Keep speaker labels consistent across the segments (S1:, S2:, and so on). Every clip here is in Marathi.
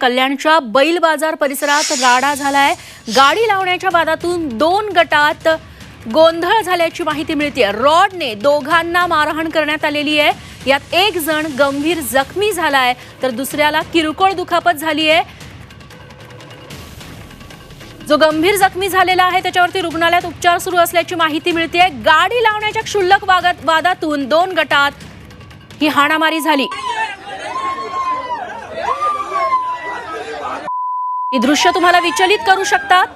S1: कल्याणच्या बैल बाजार परिसरात राडा झालाय. गाडी लावण्याच्या वादातून दोन गटात गोंधळ झाल्याची माहिती मिळते रॉडने दोघांना मारहाण करण्यात आलेली आहे. यात एक जण गंभीर जखमी झालाय तर दुसऱ्याला किरकोळ दुखापत झाली आहे जो गंभीर जखमी झालेला आहे त्याच्यावरती रुग्णालयात उपचार सुरू असल्याची माहिती मिळते गाडी लावण्याच्या क्षुल्लक वादातून दोन गटात ही हाणामारी झाली. ही दृश्य तुम्हाला विचलित करू शकतात.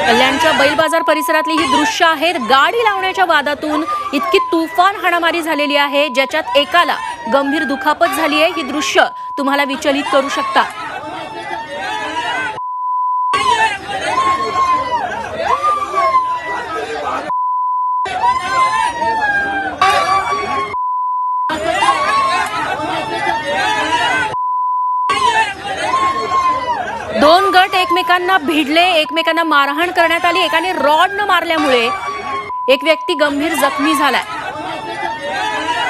S1: कल्याणच्या बैल बाजार परिसरातली ही दृश्य आहेत गाडी लावण्याच्या वादातून इतकी तुफान हाणामारी झालेली आहे ज्याच्यात एकाला गंभीर दुखापत झाली आहे ही दृश्य तुम्हाला विचलित करू शकता दोन गट एकमेकांना भिडले एकमेकांना मारहाण करण्यात आली एकाने रॉडनं मारल्यामुळे एक व्यक्ती गंभीर जखमी झालाय.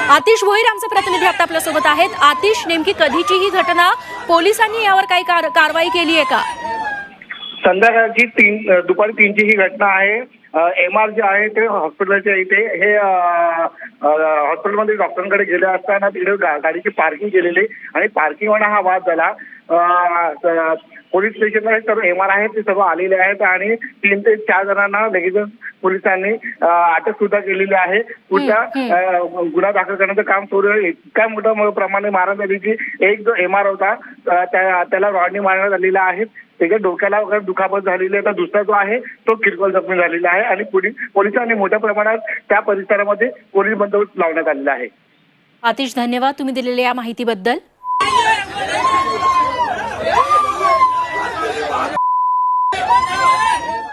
S1: आतिश भोईर आमचा प्रतिनिधी आता आपल्यासोबत आहेत. आतिश नेमकी कधीची ही घटना? पोलिसांनी यावर काही कार- कारवाई केली आहे का?
S2: संध्याकाळची तीन दुपारी तीनची ही घटना आहे. एम आर जे आहे ते हॉस्पिटलच्या इथे. हे हॉस्पिटलमध्ये डॉक्टरांकडे गेले असताना तिकडे गाडीची पार्किंग केलेली आणि पार्किंग हा वाद झाला. पोलीस स्टेशनला हे सर्व एम आर आहे ते सर्व आलेले आहेत आणि तीन ते चार जणांना लगेच पोलिसांनी अटक सुद्धा केलेली आहे. पुढच्या अ, गुन्हा दाखल करण्याचं काम सुरू आहे. इतक्या मोठ्या प्रमाणे मारण्यात आली की एक जो एम आर होता त्याला रॉडनी मारण्यात आलेला आहे. त्याच्या डोक्याला वगैरे दुखापत झालेली आहे. तर दुसरा जो आहे तो किरकोळ जखमी झालेला आहे आणि पोलीस पोलिसांनी मोठ्या प्रमाणात त्या परिसरामध्ये पोलीस बंदोबस्त लावण्यात आलेला आहे.
S1: आतिश धन्यवाद तुम्ही दिलेल्या या माहितीबद्दल.